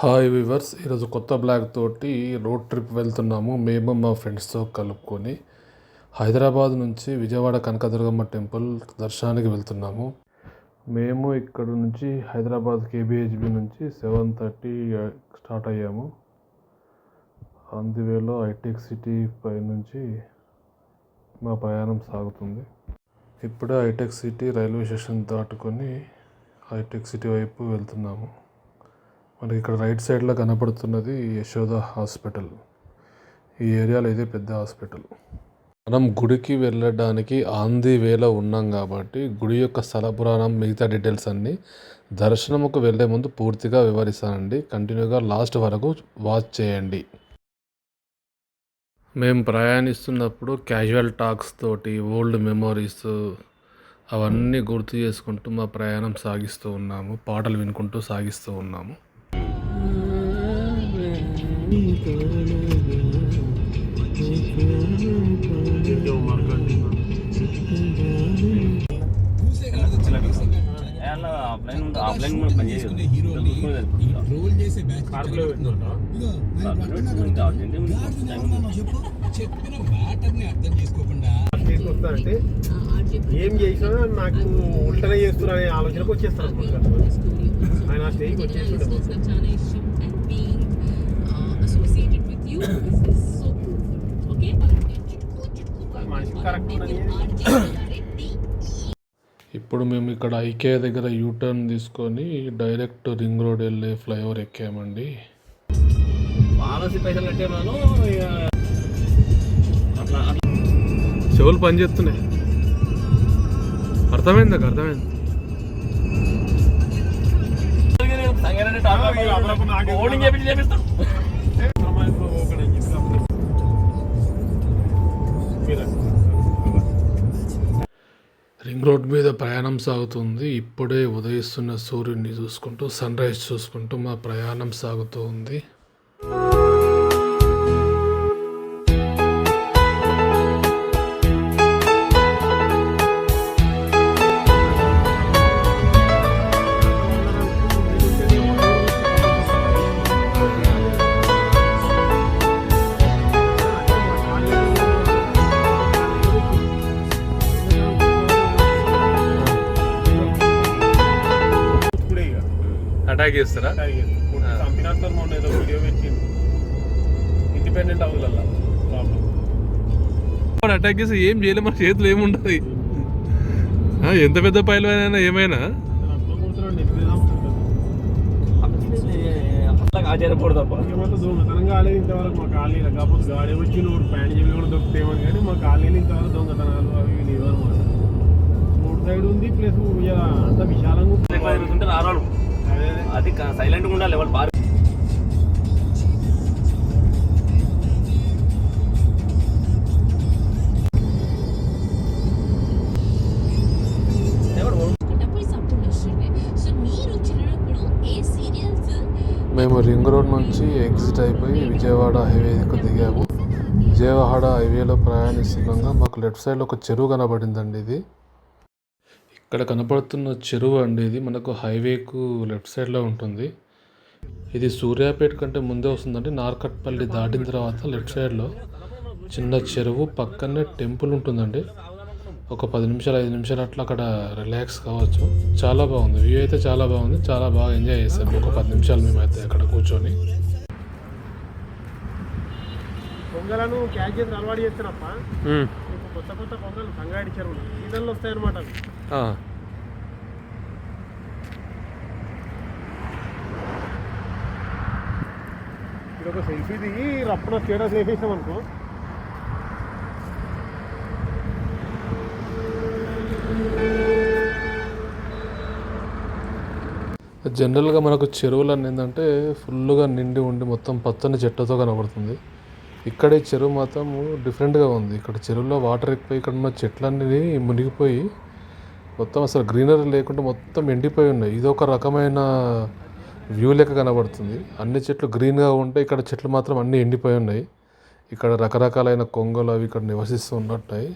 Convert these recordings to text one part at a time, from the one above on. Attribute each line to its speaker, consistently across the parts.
Speaker 1: Hi viewers ఈరోజు కొత్త blog తోటి రోడ్ ట్రిప్ వెళ్తున్నాము. మేము మా ఫ్రెండ్స్తో కలుపుకొని హైదరాబాద్ నుంచి విజయవాడ కనకదుర్గమ్మ టెంపుల్ దర్శనానికి వెళ్తున్నాము. మేము ఇక్కడ నుంచి హైదరాబాద్ కేబిహెచ్బి నుంచి సెవెన్ థర్టీ స్టార్ట్ అయ్యాము. ఆన్ ది వేలో హైటెక్ సిటీ పై నుంచి మా ప్రయాణం సాగుతుంది. ఇప్పుడే హైటెక్ సిటీ రైల్వే స్టేషన్ దాటుకొని హైటెక్ సిటీ వైపు వెళ్తున్నాము. మనకి ఇక్కడ రైట్ సైడ్లో కనపడుతున్నది యశోద హాస్పిటల్. ఈ ఏరియాలో ఇదే పెద్ద హాస్పిటల్. మనం గుడికి వెళ్ళడానికి ఆంది వేలో ఉన్నాం కాబట్టి గుడి యొక్క స్థల పురాణం మిగతా డీటెయిల్స్ అన్నీ దర్శనముకు వెళ్ళే ముందు పూర్తిగా వివరిస్తానండి. కంటిన్యూగా లాస్ట్ వరకు వాచ్ చేయండి. మేము ప్రయాణిస్తున్నప్పుడు క్యాజువల్ టాక్స్ తోటి ఓల్డ్ మెమోరీస్ అవన్నీ గుర్తు చేసుకుంటూ మా ప్రయాణం సాగిస్తూ ఉన్నాము పాటలు వినుకుంటూ సాగిస్తూ ఉన్నాము.
Speaker 2: చెప్పిన మ్యాటర్ని అర్థం చేసుకోకుండా
Speaker 3: తీసుకొస్తారంటే ఏం చేసినా నాకు ఉల్టనే చేస్తున్నా అనే ఆలోచనకు వచ్చేస్తాను అనమాట. ఆయన ఆ స్టేజ్కి వచ్చేస్తుండే
Speaker 1: ఇప్పుడు మేము ఇక్కడ ఐకే దగ్గర యూటర్న్ తీసుకొని డైరెక్ట్ రింగ్ రోడ్ వెళ్ళే ఫ్లైఓవర్ ఎక్కామండి.
Speaker 4: పాలసీ పైసలు అట్లా
Speaker 1: చెవులు పని చేస్తున్నాయి. అర్థమైంది నాకు అర్థమైంది.
Speaker 4: ఓడింగ్
Speaker 1: రింగ్ రోడ్ మీద ప్రయాణం సాగుతుంది. ఇప్పుడే ఉదయిస్తున్న సూర్యుడిని చూసుకుంటూ సన్ రైజ్ చూసుకుంటూ మా ప్రయాణం సాగుతూ ఉంది. అటాక్ చేస్తారా
Speaker 3: చంపినట్టు మొన్న ఏదో వీడియో పెట్టింది ఇండిపెండెంట్
Speaker 1: అటాక్ చేస్తే ఏం చేయలేము మన చేతులు ఏముండదు ఆ, ఎంత పెద్ద పైలవైనా ఏమైనా?
Speaker 3: అట్లా
Speaker 4: ఆశ్చర్యపడదు తప్ప
Speaker 3: ఏమంటే దొంగతనం కాలేదు ఇంతవరకు మా కాలనీలో. కాకపోతే గాడి వచ్చి నోడు ప్యాంట్ చెప్పి కూడా దొరుకుతాయేమో కానీ మా కాలనీలో ఇంతవరకు దొంగతనాలు అవి లేవు అనమాట రోడ్ సైడ్ ఉంది ప్లస్ అంత విశాలంగా అది
Speaker 4: సైలెంట్గా ఉండాలి ఎవరు
Speaker 1: మేము రింగ్ రోడ్ నుంచి ఎగ్జిట్ అయిపోయి విజయవాడ హైవేకి దిగాము. విజయవాడ హైవేలో ప్రయాణిస్తుండగా మాకు లెఫ్ట్ సైడ్లో ఒక చెరువు కనబడిందండి ఇది. ఇక్కడ కనపడుతున్న చెరువు అండి. ఇది మనకు హైవేకు లెఫ్ట్ సైడ్లో ఉంటుంది. ఇది సూర్యాపేట కంటే ముందే వస్తుందండి. నార్కట్పల్లి దాటిన తర్వాత లెఫ్ట్ సైడ్లో చిన్న చెరువు పక్కనే టెంపుల్ ఉంటుందండి. ఒక పది నిమిషాలు ఐదు నిమిషాలు అట్లా అక్కడ రిలాక్స్ కావచ్చు. చాలా బాగుంది. వ్యూ అయితే చాలా బాగుంది. చాలా బాగా ఎంజాయ్ చేసాము ఒక పది నిమిషాలు మేమైతే అక్కడ కూర్చొని.
Speaker 3: పొంగలను క్యాచ్ అలవాటు చేస్తారప్ప కొత్త కొత్త పొంగలు సంగాడి చెరువులు సీజన్లు వస్తాయన్నమాట అవి. ఇక్కడ ఒక సెల్ఫీ దిగి రప్పున స్టేటస్ వేసేసాం అనుకో.
Speaker 1: జనరల్గా మనకు చెరువులు అని ఏంటంటే ఫుల్గా నిండి ఉండి మొత్తం పచ్చని చెట్టుతో కనబడుతుంది. ఇక్కడ ఈ చెరువు మాత్రం డిఫరెంట్గా ఉంది. ఇక్కడ చెరువులో వాటర్ ఎక్కువ ఇక్కడ ఉన్న చెట్లన్నీ మునిగిపోయి మొత్తం అసలు గ్రీనరీ లేకుండా మొత్తం ఎండిపోయి ఉన్నాయి. ఇది ఒక రకమైన వ్యూ లెక్క కనబడుతుంది. అన్ని చెట్లు గ్రీన్గా ఉంటే ఇక్కడ చెట్లు మాత్రం అన్నీ ఎండిపోయి ఉన్నాయి. ఇక్కడ రకరకాలైన కొంగలు అవి ఇక్కడ నివసిస్తూ ఉన్నట్టాయి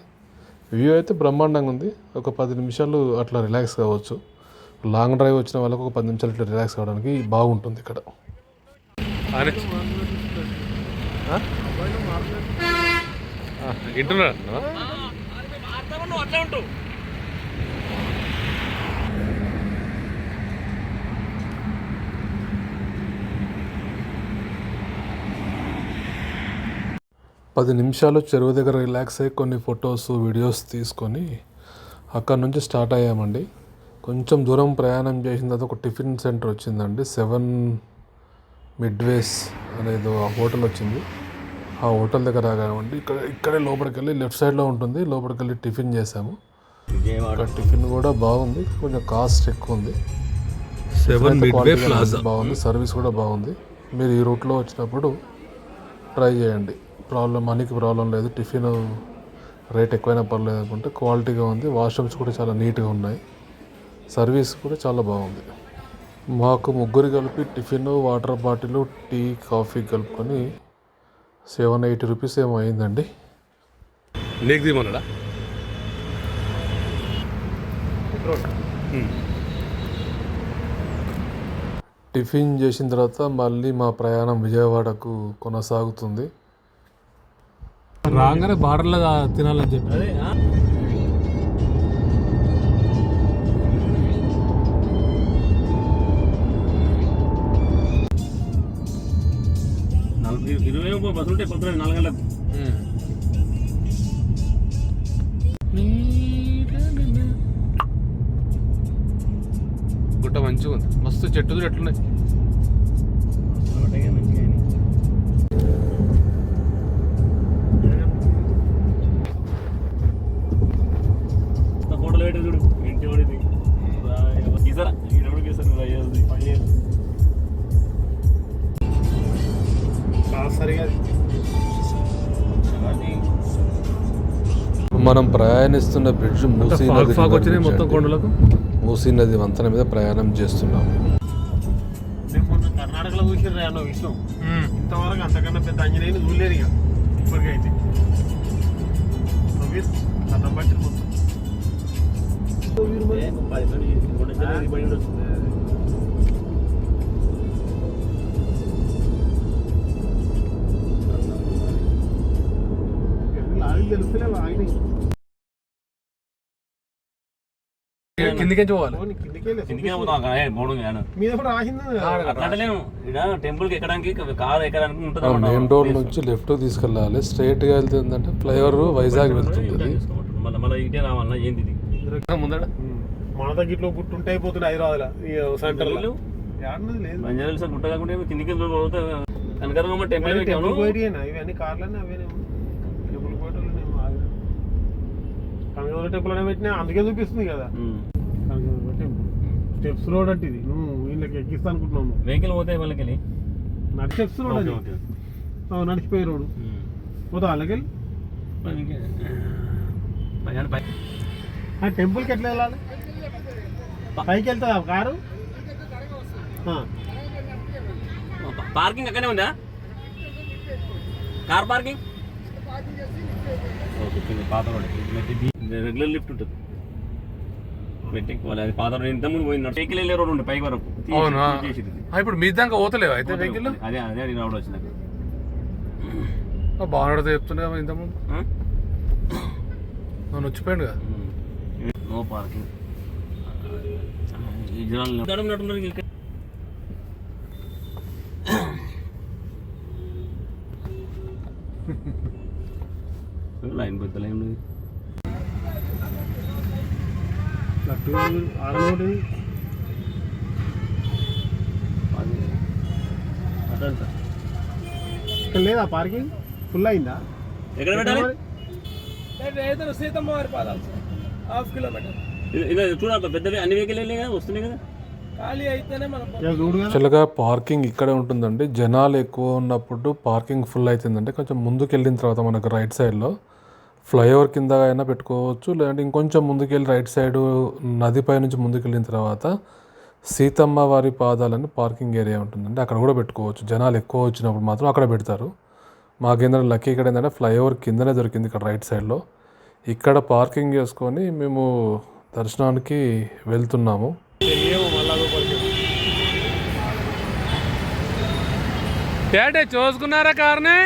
Speaker 1: వ్యూ అయితే బ్రహ్మాండంగా ఉంది. ఒక పది నిమిషాలు అట్లా రిలాక్స్ కావచ్చు. లాంగ్ డ్రైవ్ వచ్చిన వాళ్ళకు ఒక పది నిమిషాలు ఇట్లా రిలాక్స్ కావడానికి బాగుంటుంది ఇక్కడ. వింటున్నాడు
Speaker 4: అట్లా ఉంటావు
Speaker 1: పది నిమిషాలు చెరువు దగ్గర రిలాక్స్ అయ్యి కొన్ని ఫొటోస్ వీడియోస్ తీసుకొని అక్కడ నుంచి స్టార్ట్ అయ్యామండి. కొంచెం దూరం ప్రయాణం చేసిన తర్వాత ఒక టిఫిన్ సెంటర్ వచ్చిందండి. సెవెన్ మిడ్వేస్ అనేది ఆ హోటల్ వచ్చింది. ఆ హోటల్ దగ్గర ఆగామండి ఇక్కడ ఇక్కడే లోపలికి వెళ్ళి లెఫ్ట్ సైడ్లో ఉంటుంది. లోపలికి వెళ్ళి టిఫిన్ చేసాము టిఫిన్ కూడా బాగుంది. కొంచెం కాస్ట్ ఎక్కువ ఉంది. బాగుంది. సర్వీస్ కూడా బాగుంది. మీరు ఈ రూట్లో వచ్చినప్పుడు ట్రై చేయండి. ప్రాబ్లం మనీకి ప్రాబ్లం లేదు. టిఫిన్ రేట్ ఎక్కువైనా పర్లేదు అనుకుంటే క్వాలిటీగా ఉంది. వాష్రూమ్స్ కూడా చాలా నీట్గా ఉన్నాయి. సర్వీస్ కూడా చాలా బాగుంది. మాకు ముగ్గురు కలిపి tiffin water bottle tea coffee కలుపుకొని సెవెన్ ఎయిటీ రూపీస్ ఏమో అయిందండి.
Speaker 5: నీకు దిమన్నాడా
Speaker 1: టిఫిన్ చేసిన తర్వాత మళ్ళీ మా ప్రయాణం విజయవాడకు కొనసాగుతుంది.
Speaker 5: రాగానే బార్డర్లో తినాలని చెప్పి. మంచిగా
Speaker 4: అయినాయి. ఇంత ఫోటోలు పెట్టేది చూడు ఇంటి వాడిది గీసారా ఈడప్పుడు గీసారు అయ్యేది
Speaker 3: పదిహేను కాదు సరిగా
Speaker 1: మనం ప్రయాణిస్తున్న బ్రిడ్జ్ మూసీ నది
Speaker 5: మొత్తం. కొండలకు
Speaker 1: మూసీ నది వంతెన మీద ప్రయాణం చేస్తున్నాం
Speaker 3: నేను మొన్న కర్ణాటకలో చూసిర్రా అన్న విషయం ఇంతవరకు అంతకన్నా పెద్ద అంజనేయుని చూడలేదు ఇక ఇప్పటికైతే
Speaker 5: కిందికి పోవాలి.
Speaker 4: కిందికే పోతాం.
Speaker 3: మీద కూడా
Speaker 4: ఎక్కడానికి కారు ఎక్కడానికి ఉంటుంది
Speaker 1: నుంచి లెఫ్ట్ తీసుకెళ్ళాలి. స్ట్రైట్గా వెళ్తే ఏంటంటే ఫ్లైఓవర్ వైజాగ్ వెళ్తుంది.
Speaker 4: మళ్ళీ మళ్ళీ ఇటే రావాలన్నా ఏంది
Speaker 3: మన తగ్గిట్లో పుట్టుంటే అయిపోతుంది హైదరాబాద్ సెంటర్
Speaker 4: సార్ గుట్ట కాకుండా కిందికి పోతే కనకరమ్మ టెంపుల్
Speaker 3: టెంపుల్
Speaker 4: పెట్టాను
Speaker 3: పోయినా ఇవన్నీ కార్లన్నీ అవేనే టెంపుల్ కనకదుర్గ అనే పెట్టినా అందుకే చూపిస్తుంది కదా. స్టెప్స్ రోడ్ అంటే ఇది. నువ్వు వీళ్ళకి ఎక్కిస్తా అనుకుంటున్నావు.
Speaker 4: వెహికల్ పోతే వాళ్ళకి వెళ్ళి
Speaker 3: నడిచి స్టెప్స్ రోడ్ అది. నడిచిపోయే రోడ్. పోతా వాళ్ళకి ఆ టెంపుల్కి ఎట్లా వెళ్ళాలి? పైకి వెళ్తుందా కారు.
Speaker 4: పార్కింగ్ అక్కడే ఉందా? Car parking? పాత రోడ్. రెగ్యులర్ లిఫ్ట్ ఉంటుంది. మెట్టికి పోలే. అది పాత రోడ్ ఇంత ముందు పోయింది సైకిల్ వెళ్ళే రోడ్ ఉండే పైకి వరకు. తీసి-
Speaker 5: అవునా. ఆ, ఇప్పుడు మీ దాకా పోతలేవు అయితే వెహికల్?
Speaker 4: అదే అదే అది రావడం వచ్చింది.
Speaker 5: బాగుండదు చెప్తున్నా ఇంతకుముందు.
Speaker 4: ఆ?
Speaker 5: నన్ను వచ్చిపోయాడు కదా.
Speaker 4: No parking. నడుతున్నారు ఇంకా లైన్ పెద్ద లైన్ ఉంది
Speaker 3: ఇక్కడ లేదా పార్కింగ్ ఫుల్ అయిందా?
Speaker 4: ఎక్కడ పెట్టాలి? చూడాలి పెద్దవి అన్ని వెహికల్ కదా వస్తున్నాయి కదా.
Speaker 1: యాక్చువల్గా పార్కింగ్ ఇక్కడే ఉంటుందండి. జనాలు ఎక్కువ ఉన్నప్పుడు పార్కింగ్ ఫుల్ అవుతుందంటే కొంచెం ముందుకు వెళ్ళిన తర్వాత మనకు రైట్ సైడ్లో ఫ్లైఓవర్ కింద అయినా పెట్టుకోవచ్చు లేదంటే ఇంకొంచెం ముందుకెళ్ళి రైట్ సైడ్ నదిపై నుంచి ముందుకెళ్ళిన తర్వాత సీతమ్మ వారి పాదాలని పార్కింగ్ ఏరియా ఉంటుందండి. అక్కడ కూడా పెట్టుకోవచ్చు. జనాలు ఎక్కువ వచ్చినప్పుడు మాత్రం అక్కడ పెడతారు. మాకేందంటే లక్కీ ఇక్కడ ఏంటంటే ఫ్లైఓవర్ కిందనే దొరికింది ఇక్కడ రైట్ సైడ్లో. ఇక్కడ పార్కింగ్ చేసుకొని మేము దర్శనానికి వెళ్తున్నాము.
Speaker 3: ఏమో
Speaker 5: ఏటే చూసుకున్నారా కార్ని?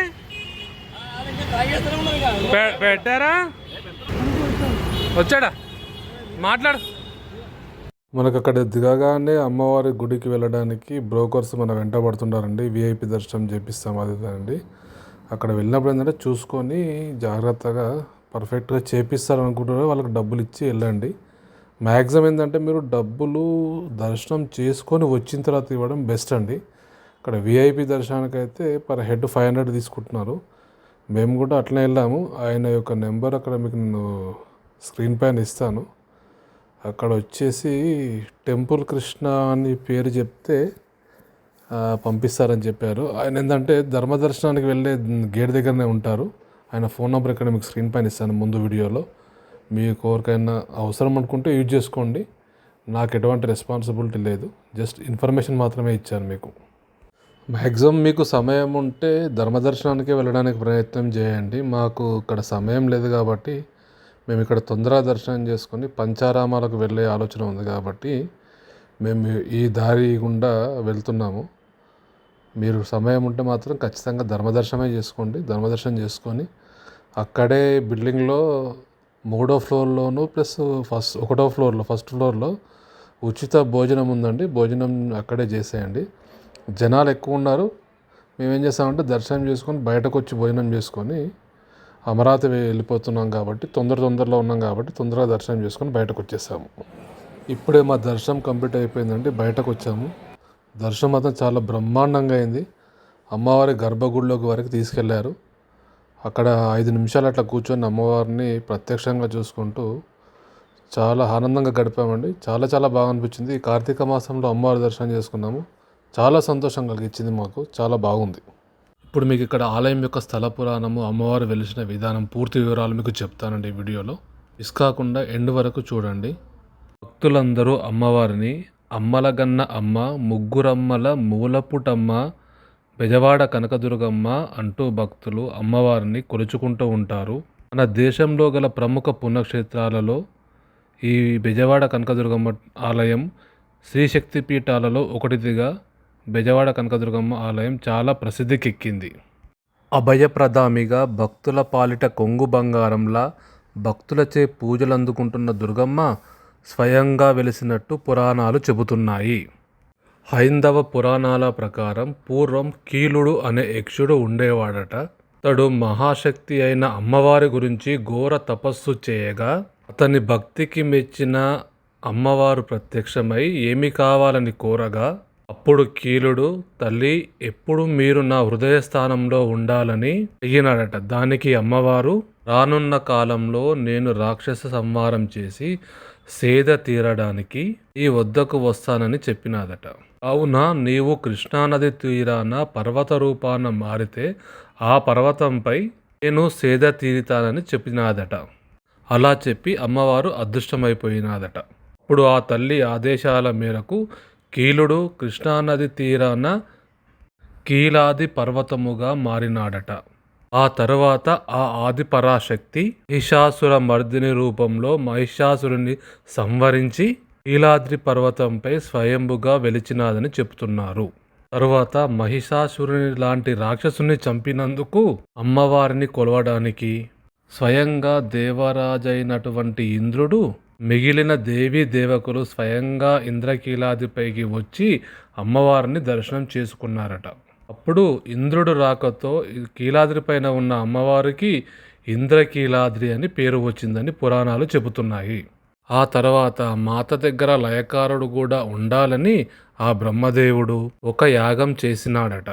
Speaker 5: పెట్టారా? వచ్చాడా? మాట్లాడు.
Speaker 1: మనకు అక్కడ దిగగానే అమ్మవారి గుడికి వెళ్ళడానికి బ్రోకర్స్ మన వెంట పడుతుంటారండి విఐపి దర్శనం చేపిస్తాం అది అండి అక్కడ వెళ్ళినప్పుడు ఏంటంటే చూసుకొని జాగ్రత్తగా పర్ఫెక్ట్గా చేపిస్తారు అనుకుంటున్నారు వాళ్ళకి డబ్బులు ఇచ్చి వెళ్ళండి. మ్యాక్సిమం ఏంటంటే మీరు డబ్బులు దర్శనం చేసుకొని వచ్చిన తర్వాత ఇవ్వడం బెస్ట్ అండి. ఇక్కడ విఐపి దర్శనానికి అయితే పర్ హెడ్ ఫైవ్ హండ్రెడ్ తీసుకుంటున్నారు. మేము కూడా అట్లనే వెళ్ళాము. ఆయన యొక్క నెంబర్ అక్కడ మీకు నేను స్క్రీన్ పైన ఇస్తాను. అక్కడ వచ్చేసి టెంపుల్ కృష్ణ అని పేరు చెప్తే పంపిస్తారని చెప్పారు. ఆయన ఏంటంటే ధర్మ దర్శనానికి వెళ్ళే గేట్ దగ్గరనే ఉంటారు. ఆయన ఫోన్ నెంబర్ ఇక్కడ మీకు స్క్రీన్ పైన ఇస్తాను ముందు వీడియోలో. మీకు ఎవరికైనా అవసరం అనుకుంటే యూజ్ చేసుకోండి. నాకు ఎటువంటి రెస్పాన్సిబిలిటీ లేదు. జస్ట్ ఇన్ఫర్మేషన్ మాత్రమే ఇచ్చాను మీకు. మ్యాక్సిమం మీకు సమయం ఉంటే ధర్మదర్శనానికి వెళ్ళడానికి ప్రయత్నం చేయండి. మాకు ఇక్కడ సమయం లేదు కాబట్టి మేము ఇక్కడ తొందర దర్శనం చేసుకొని పంచారామాలకు వెళ్ళే ఆలోచన ఉంది కాబట్టి మేము ఈ దారి గుండా వెళ్తున్నాము. మీరు సమయం ఉంటే మాత్రం ఖచ్చితంగా ధర్మదర్శనమే చేసుకోండి. ధర్మదర్శనం చేసుకొని అక్కడే బిల్డింగ్లో మూడో ఫ్లోర్లోను ప్లస్ ఫస్ట్ ఒకటో ఫ్లోర్లో ఫస్ట్ ఫ్లోర్లో ఉచిత భోజనం ఉందండి. భోజనం అక్కడే చేసేయండి. జనాలు ఎక్కువ ఉన్నారు. మేమేం చేస్తామంటే దర్శనం చేసుకొని బయటకు వచ్చి భోజనం చేసుకొని అమరావతి వెళ్ళిపోతున్నాం కాబట్టి తొందర తొందరలో ఉన్నాం కాబట్టి తొందరగా దర్శనం చేసుకొని బయటకు వచ్చేసాము ఇప్పుడే మా దర్శనం కంప్లీట్ అయిపోయిందండి బయటకు వచ్చాము దర్శనం మాత్రం చాలా బ్రహ్మాండంగా అయింది. అమ్మవారి గర్భగుడిలోకి వరకు తీసుకెళ్ళారు. అక్కడ ఐదు నిమిషాలు అట్లా కూర్చొని అమ్మవారిని ప్రత్యక్షంగా చూసుకుంటూ చాలా ఆనందంగా గడిపామండి. చాలా చాలా బాగా అనిపించింది. కార్తీక మాసంలో అమ్మవారి దర్శనం చేసుకున్నాము. చాలా సంతోషం కలిగించింది మాకు. చాలా బాగుంది. ఇప్పుడు మీకు ఇక్కడ ఆలయం యొక్క స్థల పురాణము అమ్మవారు వెలిసిన విధానం పూర్తి వివరాలు మీకు చెప్తానండి ఈ వీడియోలో. మిస్ కాకుండా ఎండ్ వరకు చూడండి. భక్తులందరూ అమ్మవారిని అమ్మలగన్న అమ్మ ముగ్గురమ్మల మూలపుటమ్మ బెజవాడ కనకదుర్గమ్మ అంటూ భక్తులు అమ్మవారిని కొలుచుకుంటూ ఉంటారు. మన దేశంలో గల ప్రముఖ పుణ్యక్షేత్రాలలో ఈ బెజవాడ కనకదుర్గమ్మ ఆలయం శ్రీశక్తి పీఠాలలో ఒకటిదిగా బెజవాడ కనకదుర్గమ్మ ఆలయం చాలా ప్రసిద్ధికెక్కింది. అభయప్రదామిగా భక్తుల పాలిట కొంగు బంగారంలా భక్తులచే పూజలు అందుకుంటున్న దుర్గమ్మ స్వయంగా వెలిసినట్టు పురాణాలు చెబుతున్నాయి. హైందవ పురాణాల ప్రకారం పూర్వం కీలుడు అనే యక్షుడు ఉండేవాడట. అతడు మహాశక్తి అయిన అమ్మవారి గురించి ఘోర తపస్సు చేయగా అతని భక్తికి మెచ్చిన అమ్మవారు ప్రత్యక్షమై ఏమి కావాలని కోరగా అప్పుడు కీలుడు తల్లి ఎప్పుడు మీరు నా హృదయ స్థానంలో ఉండాలని అడిగినాడట. దానికి అమ్మవారు రానున్న కాలంలో నేను రాక్షస సంహారం చేసి సేద తీరడానికి ఈ వద్దకు వస్తానని చెప్పినాదట. అవునా నీవు కృష్ణానది తీరాన పర్వత రూపాన మారితే ఆ పర్వతంపై నేను సేద తీరుతానని చెప్పినాదట. అలా చెప్పి అమ్మవారు అదృష్టమైపోయినాదట. ఇప్పుడు ఆ తల్లి ఆదేశాల మేరకు కీలుడు కృష్ణానది తీరాన కీలాది పర్వతముగా మారినాడట. ఆ తరువాత ఆ ఆదిపరాశక్తి మహిషాసుర మర్దిని రూపంలో మహిషాసురుని సంవరించి కీలాద్రి పర్వతంపై స్వయంభుగా వెలిచినాదని చెప్తున్నారు. తరువాత మహిషాసురుని లాంటి రాక్షసుని చంపినందుకు అమ్మవారిని కొలవడానికి స్వయంగా దేవరాజైనటువంటి ఇంద్రుడు మిగిలిన దేవీ దేవకులు స్వయంగా ఇంద్రకీలాదిపైకి వచ్చి అమ్మవారిని దర్శనం చేసుకున్నారట. అప్పుడు ఇంద్రుడు రాకతో కీలాద్రి పైన ఉన్న అమ్మవారికి ఇంద్రకీలాద్రి అని పేరు వచ్చిందని పురాణాలు చెబుతున్నాయి. ఆ తర్వాత మాత దగ్గర లయకారుడు కూడా ఉండాలని ఆ బ్రహ్మదేవుడు ఒక యాగం చేసినాడట.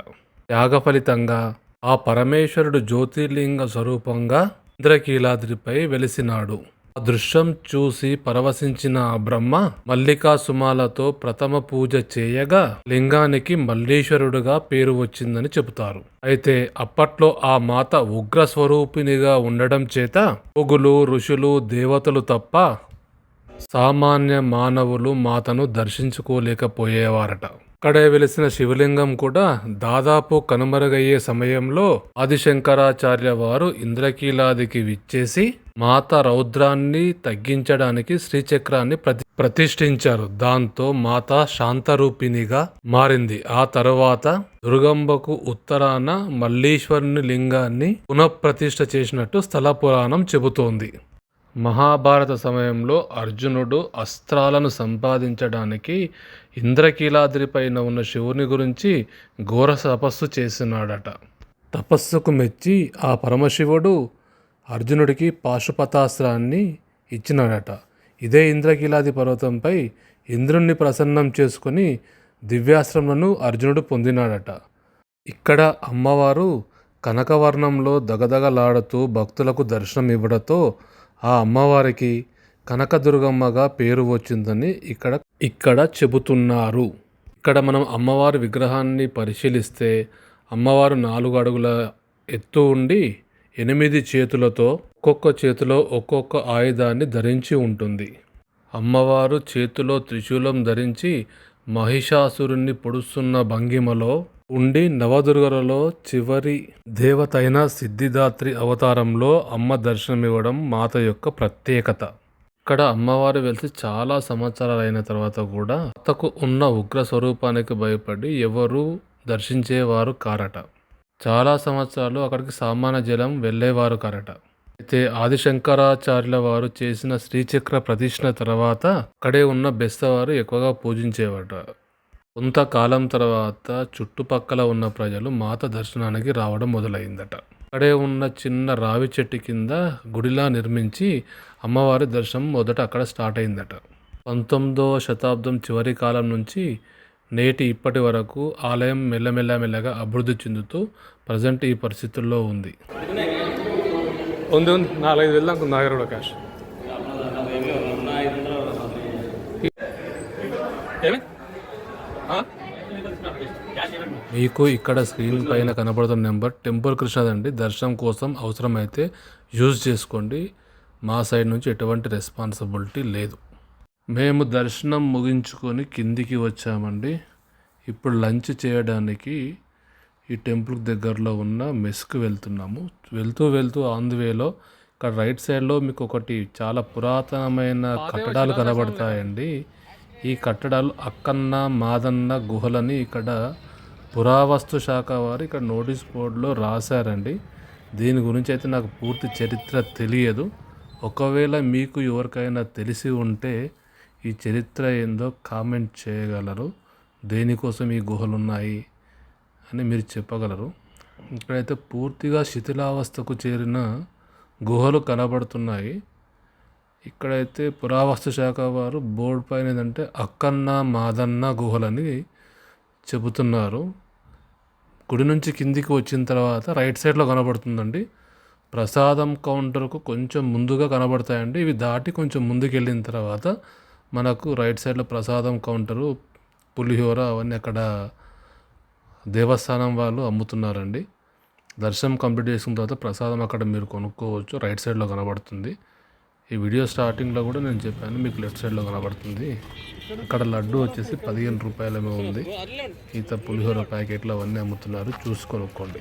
Speaker 1: యాగ ఫలితంగా ఆ పరమేశ్వరుడు జ్యోతిర్లింగ స్వరూపంగా ఇంద్రకీలాద్రిపై వెలిసినాడు. ఆ దృశ్యం చూసి పరవశించిన ఆ బ్రహ్మ మల్లికా సుమాలతో ప్రథమ పూజ చేయగా లింగానికి మల్లీశ్వరుడుగా పేరు వచ్చిందని చెబుతారు. అయితే అప్పట్లో ఆ మాత ఉగ్ర స్వరూపినిగా ఉండడం చేత పొగులు ఋషులు దేవతలు తప్ప సామాన్య మానవులు మాతను దర్శించుకోలేకపోయేవారట. అక్కడే వెలిసిన శివలింగం కూడా దాదాపు కనుమరుగయ్యే సమయంలో ఆదిశంకరాచార్య వారు ఇంద్రకీలాదికి విచ్చేసి మాత రౌద్రాన్ని తగ్గించడానికి శ్రీచక్రాన్ని ప్రతి ప్రతిష్ఠించారు. దాంతో మాత శాంతరూపిణిగా మారింది. ఆ తరువాత దుర్గంబకు ఉత్తరాన మల్లీశ్వరుని లింగాన్ని పునఃప్రతిష్ఠ చేసినట్టు స్థల పురాణం చెబుతోంది. మహాభారత సమయంలో అర్జునుడు అస్త్రాలను సంపాదించడానికి ఇంద్రకీలాద్రిపైన ఉన్న శివుని గురించి ఘోర తపస్సు చేసినాడట. తపస్సుకు మెచ్చి ఆ పరమశివుడు అర్జునుడికి పాశుపతాస్త్రాన్ని ఇచ్చినాడట. ఇదే ఇంద్రకీలాది పర్వతంపై ఇంద్రుణ్ణి ప్రసన్నం చేసుకుని దివ్యాశ్రమను అర్జునుడు పొందినాడట. ఇక్కడ అమ్మవారు కనకవర్ణంలో దగదగలాడుతూ భక్తులకు దర్శనం ఇవ్వడంతో ఆ అమ్మవారికి కనకదుర్గమ్మగా పేరు వచ్చిందని ఇక్కడ ఇక్కడ చెబుతున్నారు. ఇక్కడ మనం అమ్మవారి విగ్రహాన్ని పరిశీలిస్తే అమ్మవారు నాలుగు అడుగుల ఎత్తు ఉండి ఎనిమిది చేతులతో ఒక్కొక్క చేతిలో ఒక్కొక్క ఆయుధాన్ని ధరించి ఉంటుంది. అమ్మవారు చేతిలో త్రిశూలం ధరించి మహిషాసురుణ్ణి పొడుస్తున్న భంగిమలో ఉండి నవదుర్గలలో చివరి దేవతైన సిద్ధిదాత్రి అవతారంలో అమ్మ దర్శనమివ్వడం మాత యొక్క ప్రత్యేకత. ఇక్కడ అమ్మవారు వెలిసి చాలా సంవత్సరాలు అయిన తర్వాత కూడా అతకు ఉన్న ఉగ్ర స్వరూపానికి భయపడి ఎవరు దర్శించేవారు కారట. చాలా సంవత్సరాలు అక్కడికి సామాన్య జలం వెళ్ళేవారు కారట. అయితే ఆదిశంకరాచార్యుల వారు చేసిన శ్రీచక్ర ప్రతిష్ఠ తర్వాత అక్కడే ఉన్న బెస్తవారు ఎక్కువగా పూజించేవాట కొంతకాలం తర్వాత చుట్టుపక్కల ఉన్న ప్రజలు మాత దర్శనానికి రావడం మొదలైందట. అక్కడే ఉన్న చిన్న రావి చెట్టు కింద గుడిలా నిర్మించి అమ్మవారి దర్శనం మొదట అక్కడ స్టార్ట్ అయిందట. పంతొమ్మిదవ శతాబ్దం చివరి కాలం నుంచి నేటి ఇప్పటి వరకు ఆలయం మెల్లమెల్ల మెల్లగా అభివృద్ధి చెందుతూ ప్రజెంట్ ఈ పరిస్థితుల్లో ఉంది. ఉంది ఉంది. నాలుగైదు వేలు దాకా ఉంది నా మీకు ఇక్కడ స్క్రీన్ పైన కనబడుతున్న నెంబర్ టెంపుల్ కృష్ణదండి దర్శనం కోసం అవసరమైతే యూజ్ చేసుకోండి. మా సైడ్ నుంచి ఎటువంటి రెస్పాన్సిబిలిటీ లేదు. మేము దర్శనం ముగించుకొని కిందికి వచ్చామండి. ఇప్పుడు లంచ్ చేయడానికి ఈ టెంపుల్ దగ్గరలో ఉన్న మెస్కి వెళ్తున్నాము. వెళ్తూ వెళ్తూ ఆన్ ది వేలో ఇక్కడ రైట్ సైడ్లో మీకు ఒకటి చాలా పురాతనమైన కట్టడాలు కనబడతాయండి. ఈ కట్టడాలు అక్కన్న మాదన్న గుహలని ఇక్కడ పురావస్తు శాఖ వారు ఇక్కడ నోటీస్ బోర్డులో రాశారండి. దీని గురించి అయితే నాకు పూర్తి చరిత్ర తెలియదు. ఒకవేళ మీకు ఎవరికైనా తెలిసి ఉంటే ఈ చరిత్ర ఏందో కామెంట్ చేయగలరు. దేనికోసం ఈ గుహలు ఉన్నాయి అని మీరు చెప్పగలరు. ఇక్కడైతే పూర్తిగా శిథిలావస్థకు చేరిన గుహలు కనబడుతున్నాయి. ఇక్కడైతే పురావస్తు శాఖ వారు బోర్డు పైన ఏంటంటే అక్కన్న మాదన్న గుహలని చెబుతున్నారు. గుడి నుంచి కిందికి వచ్చిన తర్వాత రైట్ సైడ్లో కనబడుతుందండి. ప్రసాదం కౌంటర్కు కొంచెం ముందుగా కనబడతాయండి. ఇవి దాటి కొంచెం ముందుకు వెళ్ళిన తర్వాత మనకు రైట్ సైడ్లో ప్రసాదం కౌంటరు పులిహోర అవన్నీ అక్కడ దేవస్థానం వాళ్ళు అమ్ముతున్నారండి. దర్శనం కంప్లీట్ చేసుకున్న తర్వాత ప్రసాదం అక్కడ మీరు కొనుక్కోవచ్చు. రైట్ సైడ్లో కనబడుతుంది. ఈ వీడియో స్టార్టింగ్లో కూడా నేను చెప్పాను మీకు లెఫ్ట్ సైడ్లో కనబడుతుంది. అక్కడ లడ్డు వచ్చేసి పదిహేను రూపాయలమే ఉంది. ఈత పులిహోర ప్యాకెట్లు అవన్నీ అమ్ముతున్నారు. చూసి కొనుక్కోండి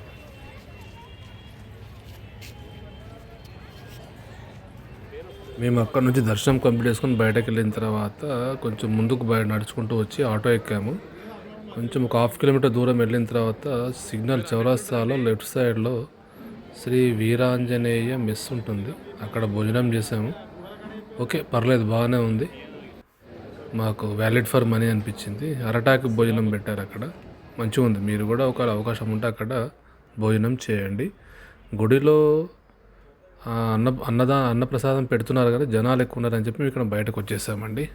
Speaker 1: మేము అక్కడ నుంచి దర్శనం కంప్లీట్ చేసుకొని బయటకు వెళ్ళిన తర్వాత కొంచెం ముందుకు బయట నడుచుకుంటూ వచ్చి ఆటో ఎక్కాము. కొంచెం ఒక హాఫ్ కిలోమీటర్ దూరం వెళ్ళిన తర్వాత సిగ్నల్ చౌరాస్తాలో లెఫ్ట్ సైడ్లో శ్రీ వీరాంజనేయ మెస్ ఉంటుంది. అక్కడ భోజనం చేసాము ఓకే పర్లేదు బాగానే ఉంది. మాకు వ్యాలిడ్ ఫర్ మనీ అనిపించింది. అరటాకు భోజనం పెట్టారు అక్కడ. మంచిగా ఉంది. మీరు కూడా ఒక అవకాశం ఉంటే అక్కడ భోజనం చేయండి. గుడిలో అన్న అన్నదా అన్నప్రసాదం పెడుతున్నారు కదా జనాలు ఎక్కువ ఉన్నారని చెప్పి మేము ఇక్కడ బయటకు వచ్చేసామండి.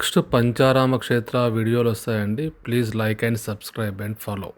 Speaker 1: నెక్స్ట్ పంచారామ క్షేత్ర వీడియోలు వస్తాయండి. Please like and subscribe and follow.